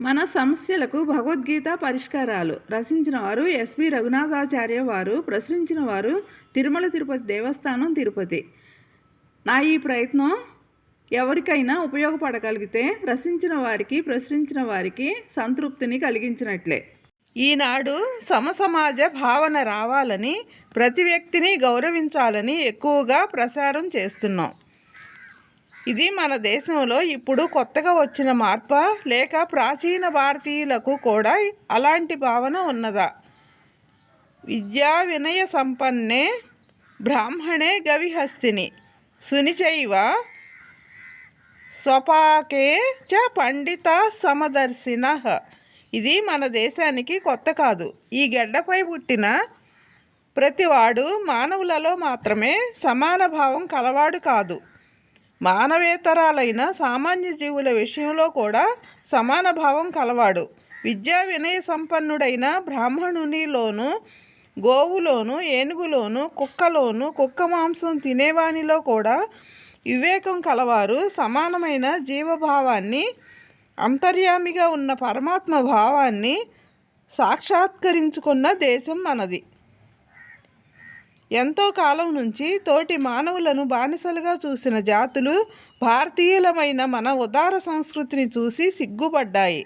మన సమస్యలకు భగవద్గీత పరిష్కారాలు. రచించిన వారు ఎస్వి రఘునాథాచార్య వారు ప్రచురించిన వారు తిరుమల తిరుపతి దేవస్థానం తిరుపతి. నా ఈ ప్రయత్నం ఎవరికైనా ఉపయోగపడగలిగితే రచించిన వారికి ప్రచురించిన వారికి సంతృప్తిని కలిగించినట్లే. ఈనాడు సమసమాజ భావన రావాలని ప్రతి వ్యక్తిని గౌరవించాలని ఎక్కువగా ప్రసారం చేస్తున్నాం. ఇది మన దేశంలో ఇప్పుడు కొత్తగా వచ్చిన మార్ప? లేక ప్రాచీన భారతీయులకు కూడా అలాంటి భావన ఉన్నదా? విద్యా వినయ సంపన్నే బ్రాహ్మణే గవిహస్తిని. సునిచైవ స్వపాకే చ పండిత సమదర్శిన. ఇది మన దేశానికి కొత్త కాదు. ఈ గడ్డపై పుట్టిన ప్రతివాడు మానవులలో మాత్రమే సమాన భావం కలవాడు కాదు. మానవేతరాలైన సామాన్య జీవుల విషయంలో కూడా సమాన భావం కలవాడు. విద్యా వినయ సంపన్నుడైన బ్రాహ్మణునిలోను గోవులోను ఏనుగులోను కుక్కలోను కుక్క మాంసం తినేవానిలో కూడా వివేకం కలవారు. సమానమైన జీవభావాన్ని అంతర్యామిగా ఉన్న పరమాత్మ భావాన్ని సాక్షాత్కరించుకున్న దేశం మనది. ఎంతో కాలం నుంచి తోటి మానవులను బానిసలుగా చూసిన జాతులు భారతీయులమైన మన ఉదార సంస్కృతిని చూసి సిగ్గుపడ్డాయి.